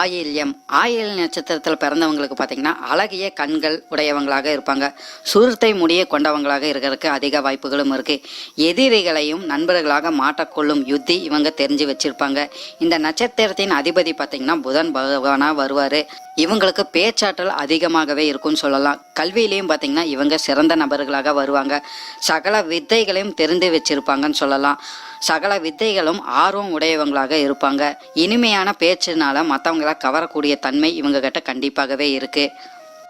ஆயில்யம். Oil நட்சத்திரத்தில் பிறந்தவங்களுக்கு பார்த்தீங்கன்னா அழகிய கண்கள் உடையவங்களாக இருப்பாங்க. சுருத்தை முடிய கொண்டவங்களாக இருக்கிறதுக்கு அதிக வாய்ப்புகளும் இருக்கு. எதிரிகளையும் நண்பர்களாக மாற்றக்கொள்ளும் யுத்தி இவங்க தெரிஞ்சு வச்சிருப்பாங்க. இந்த நட்சத்திரத்தின் அதிபதி பார்த்தீங்கன்னா புதன் பகவானாக வருவார். இவங்களுக்கு பேச்சாற்றல் அதிகமாகவே இருக்கும்னு சொல்லலாம். கல்வியிலையும் பார்த்தீங்கன்னா இவங்க சிறந்த நபர்களாக வருவாங்க. சகல வித்தைகளையும் தெரிந்து வச்சிருப்பாங்கன்னு சொல்லலாம். சகல வித்தைகளும் ஆர்வம் உடையவங்களாக இருப்பாங்க. இனிமையான பேச்சுனால மற்றவங்கள கவரக்கூடிய தன்மை இவங்ககிட்ட கண்டிப்பாகவே இருக்குது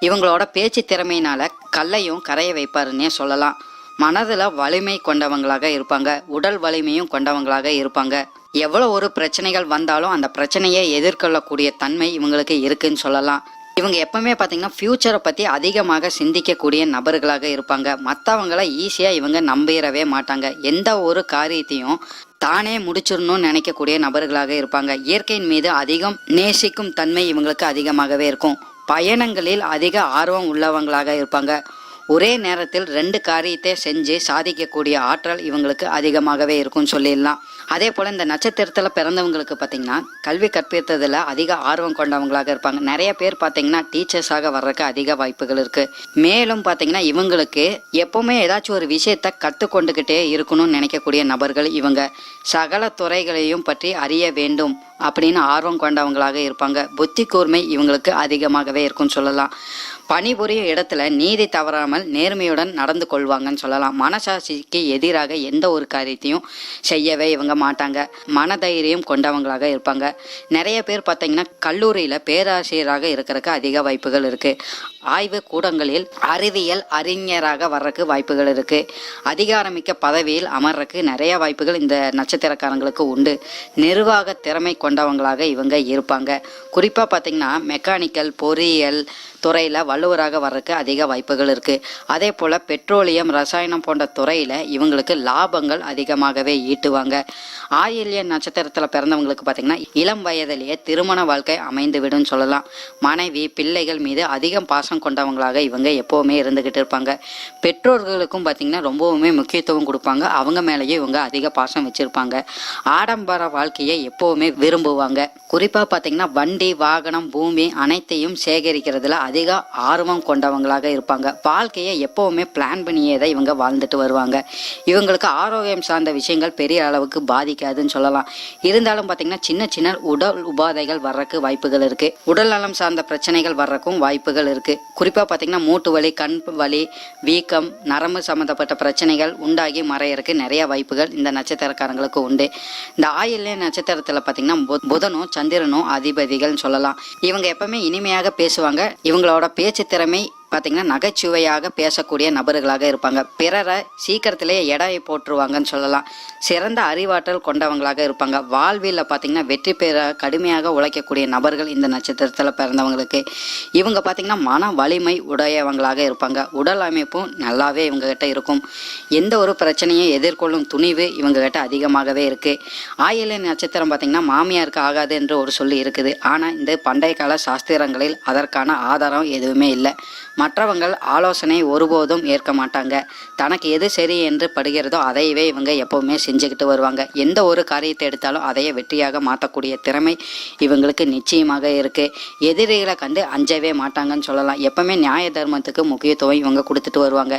இவங்களோட பேச்சு திறமையினால கல்லையும் கரைய வைப்பாருன்னே சொல்லலாம். மனதில் வலிமை கொண்டவங்களாக இருப்பாங்க. உடல் வலிமையும் கொண்டவங்களாக இருப்பாங்க. எவ்வளோ ஒரு பிரச்சனைகள் வந்தாலும் அந்த பிரச்சனையை எதிர்கொள்ளக்கூடிய தன்மை இவங்களுக்கு இருக்குன்னு சொல்லலாம். இவங்க எப்பவுமே பார்த்தீங்கன்னா ஃப்யூச்சரை பற்றி அதிகமாக சிந்திக்கக்கூடிய நபர்களாக இருப்பாங்க. மற்றவங்கள ஈஸியாக இவங்க நம்பிடவே மாட்டாங்க. எந்த ஒரு காரியத்தையும் தானே முடிச்சிடணும்னு நினைக்கக்கூடிய நபர்களாக இருப்பாங்க. இயற்கையின் மீது அதிகம் நேசிக்கும் தன்மை இவங்களுக்கு அதிகமாகவே இருக்கும். பயணங்களில் அதிக ஆர்வம் உள்ளவங்களாக இருப்பாங்க. ஒரே நேரத்தில் ரெண்டு காரியத்தை செஞ்சு சாதிக்கக்கூடிய ஆற்றல் இவங்களுக்கு அதிகமாகவே இருக்கும்னு சொல்லிடலாம். அதே போல் இந்த நட்சத்திரத்தில் பிறந்தவங்களுக்கு பார்த்தீங்கன்னா கல்வி கற்பித்ததில் அதிக ஆர்வம் கொண்டவங்களாக இருப்பாங்க. நிறைய பேர் பார்த்தீங்கன்னா டீச்சர்ஸாக வர்றதுக்கு அதிக வாய்ப்புகள் இருக்குது மேலும் பார்த்தீங்கன்னா இவங்களுக்கு எப்போவுமே ஏதாச்சும் ஒரு விஷயத்தை கற்றுக்கொண்டுக்கிட்டே இருக்கணும்னு நினைக்கக்கூடிய நபர்கள் இவங்க. சகல துறைகளையும் பற்றி அறிய வேண்டும் அப்படின்னு ஆர்வம் கொண்டவங்களாக இருப்பாங்க. புத்தி கூர்மை இவங்களுக்கு அதிகமாகவே இருக்கும்னு சொல்லலாம். பணிபுரியும் இடத்துல நீதி தவறாமல் நேர்மையுடன் நடந்து கொள்வாங்கன்னு சொல்லலாம். மனசாட்சிக்கு எதிராக எந்த ஒரு காரியத்தையும் செய்யவே இவங்க மாட்டாங்க. மனதைரியம் கொண்டவங்களாக இருப்பாங்க. நிறைய பேர் பார்த்தீங்கன்னா கல்லூரியில் பேராசிரியராக இருக்கிறதுக்கு அதிக வாய்ப்புகள் இருக்குது ஆய்வு கூடங்களில் அறிவியல் அறிஞராக வர்றதுக்கு வாய்ப்புகள் இருக்குது அதிகாரமிக்க பதவியில் அமர்றதுக்கு நிறைய வாய்ப்புகள் இந்த நட்சத்திரக்காரங்களுக்கு உண்டு. நிர்வாக திறமை கொண்டவங்களாக இவங்க இருப்பாங்க. குறிப்பாக பார்த்தீங்கன்னா மெக்கானிக்கல் பொறியியல் துறையில் வல்லுவராக வர்றதுக்கு அதிக வாய்ப்புகள் இருக்குது அதே போல் பெட்ரோலியம் ரசாயனம் போன்ற துறையில் இவங்களுக்கு லாபங்கள் அதிகமாகவே ஈட்டுவாங்க. ஆயில்ய நட்சத்திரத்தில் பிறந்தவங்களுக்கு பார்த்தீங்கன்னா இளம் வயதிலேயே திருமண வாழ்க்கை அமைந்து விடும் சொல்லலாம். மனைவி பிள்ளைகள் மீது அதிகம் பாசம் கொண்டவங்களாக இவங்க எப்போவுமே இருந்துக்கிட்டு இருப்பாங்க. பெற்றோர்களுக்கும் பார்த்தீங்கன்னா ரொம்பவுமே முக்கியத்துவம் கொடுப்பாங்க. அவங்க மேலேயும் இவங்க அதிக பாசம் வச்சுருப்பாங்க. ஆடம்பர வாழ்க்கையை எப்போவுமே விரும்புவாங்க. குறிப்பாக பார்த்தீங்கன்னா வண்டி வாகனம் பூமி அனைத்தையும் சேகரிக்கிறதுல அதிக ஆர்வம் கொண்டவங்களாக இருப்பாங்க. வாழ்க்கையை எப்போவுமே பிளான் பண்ணியே தான் இவங்க வாழ்ந்துட்டு வருவாங்க. இவங்களுக்கு ஆரோக்கியம் சார்ந்த விஷயங்கள் பெரிய அளவுக்கு பாதிக்காதுன்னு சொல்லலாம். இருந்தாலும் பார்த்தீங்கன்னா சின்ன சின்ன உடல் உபாதைகள் வர்றதுக்கு வாய்ப்புகள் இருக்கு. உடல் நலம் சார்ந்த பிரச்சனைகள் வர்றதுக்கும் வாய்ப்புகள் இருக்கு. குறிப்பாக பார்த்தீங்கன்னா மூட்டு வலி கண் வலி வீக்கம் நரம்பு சம்மந்தப்பட்ட பிரச்சனைகள் உண்டாகி மறையறக்கு நிறைய வாய்ப்புகள் இந்த நட்சத்திரக்காரங்களுக்கு உண்டு. இந்த ஆயில்ய நட்சத்திரத்தில் பார்த்தீங்கன்னா புதனும் சந்திரனும் அதிபதிகள்னு சொல்லலாம். இவங்க எப்பவுமே இனிமையாக பேசுவாங்க. இவங்களோட பேச்சு திறமை பார்த்தீங்கன்னா நகைச்சுவையாக பேசக்கூடிய நபர்களாக இருப்பாங்க. பிறரை சீக்கிரத்திலேயே எடையை போட்டுருவாங்கன்னு சொல்லலாம். சிறந்த அறிவாற்றல் கொண்டவங்களாக இருப்பாங்க. வாழ்வில் பார்த்தீங்கன்னா வெற்றி பெற கடுமையாக உழைக்கக்கூடிய நபர்கள் இந்த நட்சத்திரத்தில் பிறந்தவங்களுக்கு. இவங்க பார்த்தீங்கன்னா மன வலிமை உடையவங்களாக இருப்பாங்க. உடல் அமைப்பும் நல்லாவே இவங்ககிட்ட இருக்கும். எந்த ஒரு பிரச்சனையும் எதிர்கொள்ளும் துணிவு இவங்ககிட்ட அதிகமாகவே இருக்குது ஆயில நட்சத்திரம் பார்த்தீங்கன்னா மாமியாருக்கு ஆகாது என்று ஒரு சொல்லி இருக்குது. ஆனால் இந்த பண்டைய கால சாஸ்திரங்களில் அதற்கான ஆதாரம் எதுவுமே இல்லை. மற்றவங்கள் ஆலோசனை ஒருபோதும் ஏற்க மாட்டாங்க. தனக்கு எது சரி என்று படுகிறதோ அதையவே இவங்க எப்பவுமே செஞ்சுக்கிட்டு வருவாங்க. எந்த ஒரு காரியத்தை எடுத்தாலும் அதையே வெற்றியாக மாற்றக்கூடிய திறமை இவங்களுக்கு நிச்சயமாக இருக்கு. எதிரிகளை கண்டு அஞ்சவே மாட்டாங்கன்னு சொல்லலாம். எப்பவுமே நியாய தர்மத்துக்கு முக்கியத்துவம் இவங்க கொடுத்துட்டு வருவாங்க.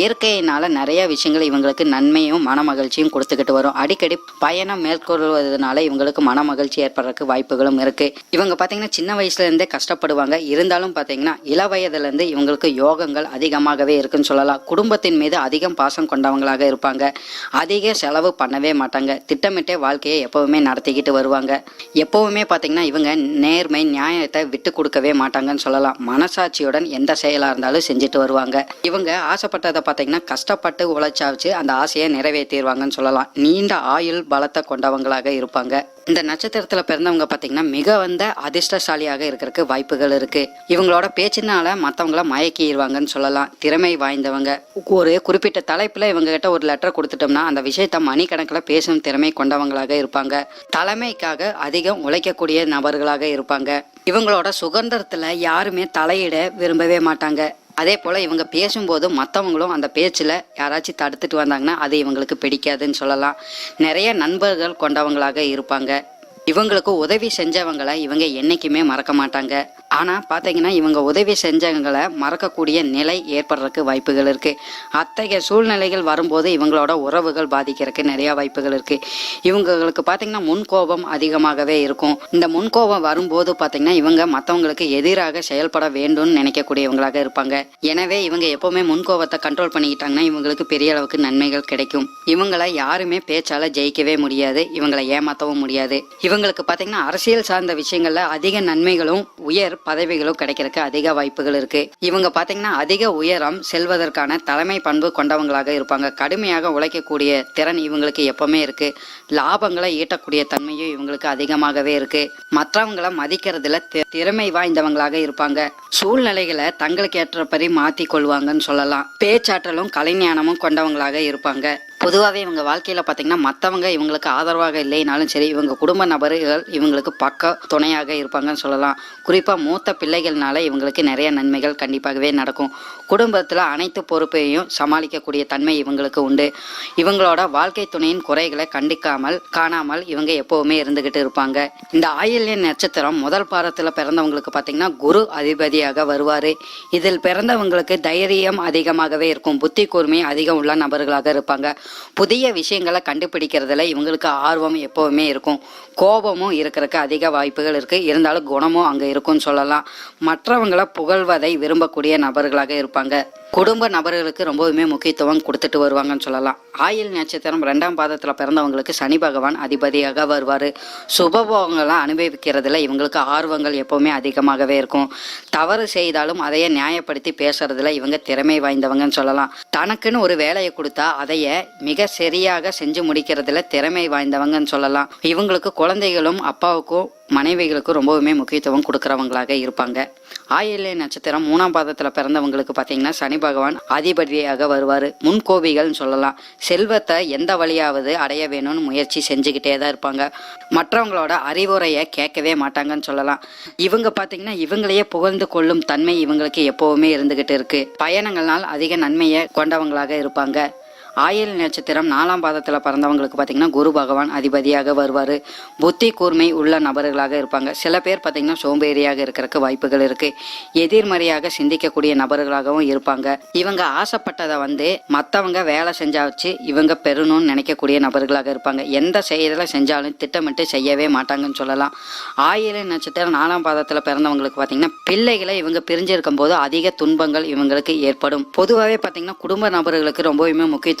இயற்கையினால நிறைய விஷயங்கள் இவங்களுக்கு நன்மையும் மன மகிழ்ச்சியும் கொடுத்துக்கிட்டு வரும். அடிக்கடி பயணம் மேற்கொள்வதனால இவங்களுக்கு மன மகிழ்ச்சி ஏற்படுறதுக்கு வாய்ப்புகளும் இருக்கு. இவங்க பார்த்தீங்கன்னா சின்ன வயசுல இருந்தே கஷ்டப்படுவாங்க. இருந்தாலும் பார்த்தீங்கன்னா இள வயதுல இருந்து இவங்களுக்கு யோகங்கள் அதிகமாகவே இருக்குன்னு சொல்லலாம். குடும்பத்தின் மீது அதிகம் பாசம் கொண்டவங்களாக இருப்பாங்க. அதிக செலவு பண்ணவே மாட்டாங்க. திட்டமிட்டே வாழ்க்கையை எப்பவுமே நடத்திக்கிட்டு வருவாங்க. எப்பவுமே பார்த்தீங்கன்னா இவங்க நேர்மை நியாயத்தை விட்டு கொடுக்கவே மாட்டாங்கன்னு சொல்லலாம். மனசாட்சியுடன் எந்த செயலாக இருந்தாலும் செஞ்சுட்டு வருவாங்க. இவங்க ஆசைப்பட்டதை பார்த்தீங்கன்னா கஷ்டப்பட்டு உழைச்சாச்சு. அந்த ஆசையை நிறைவேற்றிடுவாங்கன்னு சொல்லலாம். நீண்ட ஆயுள் பலத்தை கொண்டவங்களாக இருப்பாங்க. இந்த நட்சத்திரத்தில் பிறந்தவங்க பார்த்தீங்கன்னா மிக வந்த அதிர்ஷ்டசாலியாக இருக்கிறதுக்கு வாய்ப்புகள் இருக்கு. இவங்களோட பேச்சினால மற்றவங்கள மயக்கிடுவாங்கன்னு சொல்லலாம். திறமை வாய்ந்தவங்க. ஒரு குறிப்பிட்ட தலைப்பில் இவங்க கிட்ட ஒரு லெட்டர் கொடுத்துட்டோம்னா அந்த விஷயத்த மணிக்கணக்கில் பேசும் திறமை கொண்டவங்களாக இருப்பாங்க. தலைமைக்காக அதிகம் உழைக்கக்கூடிய நபர்களாக இருப்பாங்க. இவங்களோட சுதந்திரத்தில் யாருமே தலையிட விரும்பவே மாட்டாங்க. அதே போல் இவங்க பேசும்போது மற்றவங்களும் அந்த பேச்சில் யாராச்சும் தடுத்துட்டு வந்தாங்கன்னா அது இவங்களுக்கு பிடிக்காதுன்னு சொல்லலாம். நிறைய நண்பர்கள் கொண்டவங்களாக இருப்பாங்க. இவங்களுக்கு உதவி செஞ்சவங்களை இவங்க என்றைக்குமே மறக்க மாட்டாங்க. ஆனால் பார்த்தீங்கன்னா இவங்க உதவி செஞ்சவங்களை மறக்கக்கூடிய நிலை ஏற்படுறதுக்கு வாய்ப்புகள் இருக்குது அத்தகைய சூழ்நிலைகள் வரும்போது இவங்களோட உறவுகள் பாதிக்கிறதுக்கு நிறைய வாய்ப்புகள் இருக்குது இவங்களுக்கு பார்த்தீங்கன்னா முன்கோபம் அதிகமாகவே இருக்கும். இந்த முன்கோபம் வரும்போது பார்த்தீங்கன்னா இவங்க மற்றவங்களுக்கு எதிராக செயல்பட வேண்டும்னு நினைக்கக்கூடியவங்களாக இருப்பாங்க. எனவே இவங்க எப்போவுமே முன்கோபத்தை கண்ட்ரோல் பண்ணிக்கிட்டாங்கன்னா இவங்களுக்கு பெரிய அளவுக்கு நன்மைகள் கிடைக்கும். இவங்களை யாருமே பேச்சால ஜெயிக்கவே முடியாது. இவங்களை ஏமாற்றவும் முடியாது. இவங்களுக்கு பார்த்தீங்கன்னா அரசியல் சார்ந்த விஷயங்கள்ல அதிக நன்மைகளும் உயர் பதவிகளும் கிடைக்கிறதுக்கு அதிக வாய்ப்புகள் இருக்கு. இவங்க பார்த்தீங்கன்னா அதிக உயரம் செல்வதற்கான தலைமை பண்பு கொண்டவங்களாக இருப்பாங்க. கடுமையாக உழைக்கக்கூடிய திறன் இவங்களுக்கு எப்பவுமே இருக்கு. லாபங்களை ஈட்டக்கூடிய தன்மையும் இவங்களுக்கு அதிகமாகவே இருக்கு. மற்றவங்களை மதிக்கிறதுல திறமை வாய்ந்தவங்களாக இருப்பாங்க. சூழ்நிலைகளை தங்களுக்கு ஏற்றபடி மாத்தி கொள்வாங்கன்னு சொல்லலாம். பேச்சாற்றலும் கலைஞானமும் கொண்டவங்களாக இருப்பாங்க. பொதுவாகவே இவங்க வாழ்க்கையில் பார்த்தீங்கன்னா மற்றவங்க இவங்களுக்கு ஆதரவாக இல்லைனாலும் சரி இவங்க குடும்ப நபர்கள் இவங்களுக்கு பக்க துணையாக இருப்பாங்கன்னு சொல்லலாம். குறிப்பாக மூத்த பிள்ளைகள்னால இவங்களுக்கு நிறைய நன்மைகள் கண்டிப்பாகவே நடக்கும். குடும்பத்தில் அனைத்து பொறுப்பையும் சமாளிக்கக்கூடிய தன்மை இவங்களுக்கு உண்டு. இவங்களோட வாழ்க்கை துணையின் குறைகளை கண்டிக்காமல் காணாமல் இவங்க எப்போவுமே இருந்துகிட்டு இருப்பாங்க. இந்த ஆயில்ய நட்சத்திரம் முதல் பாரத்தில் பிறந்தவங்களுக்கு பார்த்தீங்கன்னா குரு அதிபதியாக வருவார். இதில் பிறந்தவங்களுக்கு தைரியம் அதிகமாகவே இருக்கும். புத்தி கூர்மை அதிகம் உள்ள நபர்களாக இருப்பாங்க. புதிய விஷயங்களை கண்டுபிடிக்கிறதுல இவங்களுக்கு ஆர்வம் எப்போவுமே இருக்கும். கோபமும் இருக்கிறதுக்கு அதிக வாய்ப்புகள் இருக்கு. இருந்தாலும் குணமும் அங்கே இருக்கும்னு சொல்லலாம். மற்றவங்களை புகழ்வதை விரும்பக்கூடிய நபர்களாக இருப்பாங்க. குடும்ப நபர்களுக்கு ரொம்பவுமே முக்கியத்துவம் கொடுத்துட்டு வருவாங்கன்னு சொல்லலாம். ஆயில் நட்சத்திரம் ரெண்டாம் பாதத்தில் பிறந்தவங்களுக்கு சனி பகவான் அதிபதியாக வருவார். சுபபோகங்களை அனுபவிக்கிறதுல இவங்களுக்கு ஆர்வங்கள் எப்போவுமே அதிகமாகவே இருக்கும். தவறு செய்தாலும் அதையே நியாயப்படுத்தி பேசுறதுல இவங்க திறமை வாய்ந்தவங்கன்னு சொல்லலாம். தனக்குன்னு ஒரு வேலையை கொடுத்தா அதைய மிக சரியாக செஞ்சு முடிக்கிறதுல திறமை வாய்ந்தவங்கன்னு சொல்லலாம். இவங்களுக்கு குழந்தைகளும் அப்பாவுக்கும் மனைவிகளுக்கு ரொம்பவுமே முக்கியத்துவம் கொடுக்குறவங்களாக இருப்பாங்க. ஆயிலே நட்சத்திரம் மூணாம் பாதத்தில் பிறந்தவங்களுக்கு பார்த்தீங்கன்னா சனி பகவான் அதிபதியாக வருவார். முன்கோபிகள்னு சொல்லலாம். செல்வத்தை எந்த வழியாவது அடைய வேணும்னு முயற்சி செஞ்சுக்கிட்டே தான் இருப்பாங்க. மற்றவங்களோட அறிவுரையை கேட்கவே மாட்டாங்கன்னு சொல்லலாம். இவங்க பார்த்தீங்கன்னா இவங்களையே புகழ்ந்து கொள்ளும் தன்மை இவங்களுக்கு எப்போவுமே இருந்துகிட்டு இருக்கு. பயணங்கள்னால் அதிக நன்மையை கொண்டவங்களாக இருப்பாங்க. ஆயில் நட்சத்திரம் நாலாம் பாதத்தில் பிறந்தவங்களுக்கு பார்த்தீங்கன்னா குரு பகவான் அதிபதியாக வருவார். புத்தி கூர்மை உள்ள நபர்களாக இருப்பாங்க. சில பேர் பார்த்தீங்கன்னா சோம்பேறியாக இருக்கிறதுக்கு வாய்ப்புகள் இருக்குது எதிர்மறையாக சிந்திக்கக்கூடிய நபர்களாகவும் இருப்பாங்க. இவங்க ஆசைப்பட்டதை வந்து மற்றவங்க வேலை செஞ்சா வச்சு இவங்க பெறணும்னு நினைக்கக்கூடிய நபர்களாக இருப்பாங்க. எந்த செயலை செஞ்சாலும் திட்டமிட்டு செய்யவே மாட்டாங்கன்னு சொல்லலாம். ஆயில நட்சத்திரம் நாலாம் பாதத்தில் பிறந்தவங்களுக்கு பார்த்தீங்கன்னா பிள்ளைகளை இவங்க பிரிஞ்சிருக்கும் போது அதிக துன்பங்கள் இவங்களுக்கு ஏற்படும். பொதுவாகவே பார்த்தீங்கன்னா குடும்ப நபர்களுக்கு ரொம்பவுமே முக்கியத்துவம்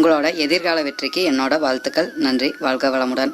உங்களோட எதிர்கால வெற்றிக்கு என்னோட வாழ்த்துக்கள். நன்றி. வாழ்க வளமுடன்.